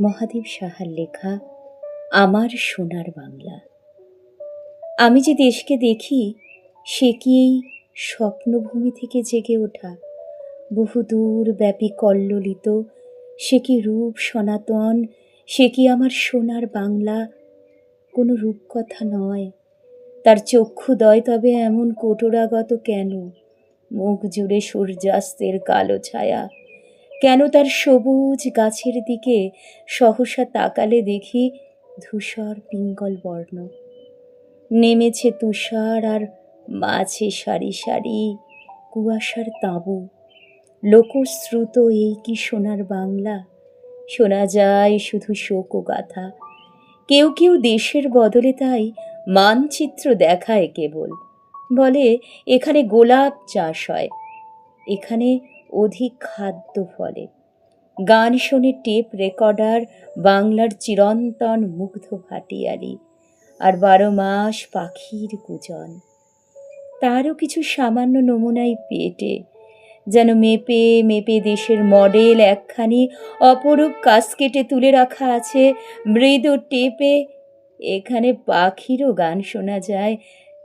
মহাদেব সাহার লেখা, আমার সোনার বাংলা। আমি যে দেশকে দেখি, সে কি এই স্বপ্নভূমি থেকে জেগে ওঠা? বহুদূর ব্যাপী কল্লোলিত, সে কি রূপ সনাতন, সে কি আমার সোনার বাংলা? কোনো রূপকথা নয়। তার চক্ষুদয় তবে এমন কোটরাগত কেন? মুখ জুড়ে সূর্যাস্তের কালো ছায়া। কেন তার সবুজ গাছের দিকে সহসা তাকালে দেখি ধূসর পিঙ্গল বর্ণ। নেমেছে তুষার আর মাঝে সারি সারি কুয়াশার তাঁবু। লোকশ্রুত এই কি সোনার বাংলা? শোনা যায় শুধু শোক গাথা কেউ কেউ দেশের বদলে তাই মানচিত্র দেখায় কেবল। বলে, এখানে গোলাপ চাষ হয়। এখানে অধিক খাদ্য ফলে। গান শোনে টেপ রেকর্ডার বাংলার চিরন্তন মুগ্ধ ভাটিয়ালি আর বারো মাস পাখির কুজন। তারও কিছু সামান্য নমুনাই পেটে, যেন মেপে মেপে দেশের মডেল একখানি অপরূপ কাস্কেটে তুলে রাখা আছে। মৃদু টেপে এখানে পাখিরও গান শোনা যায়,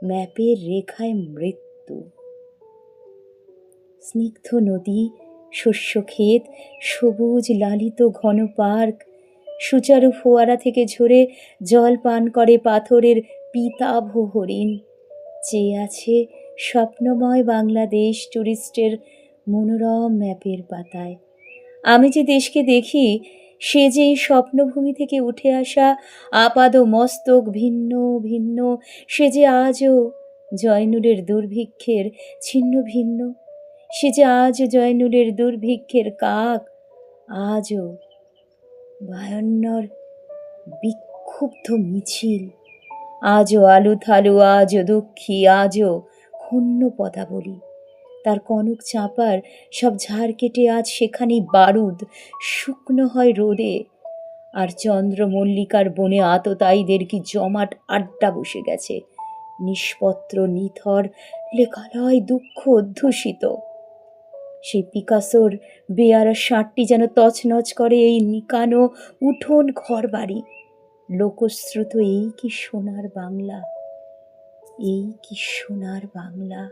ম্যাপের রেখায় মৃত্যু। স্নিগ্ধ নদী শস্যক্ষেত সবুজ লালিত ঘন পার্ক। সুচারু ফোয়ারা থেকে ঝরে জল পান করে পাথরের পিতাভ হরিণ। চেয়ে আছে স্বপ্নময় বাংলাদেশ টুরিস্টের মনোরম ম্যাপের পাতায়। আমি যে দেশকে দেখি, সে যে স্বপ্নভূমি থেকে উঠে আসা আপাদ মস্তক ভিন্ন ভিন্ন, সে যে আজও জয়নুরের দুর্ভিক্ষের ছিন্ন ভিন্ন। সে যে আজ জয়নুলের দুর্ভিক্ষের কাক, আজও ভয়ন্নর বিক্ষুব্ধ মিছিল। আজও আলু থালু আজও দুঃখী, আজও ক্ষুণ্ণ পদাবলী। তার কনক চাঁপার সব ঝাড় কেটে আজ সেখানেই বারুদ, শুকনো হয় রোদে। আর চন্দ্রমল্লিকার বনে আততায়ীদের কি জমাট আড্ডা বসে গেছে। নিষ্পত্র নিথর লেখালয় দুঃখ অধ্যুষিত। সেই পিকাসোর বেয়ারা ষাটটি যেন তছনছ করে এই নিকানো উঠোন ঘর বাড়ি লোকশ্রুত, এই কি সোনার বাংলা? এই কি সোনার বাংলা?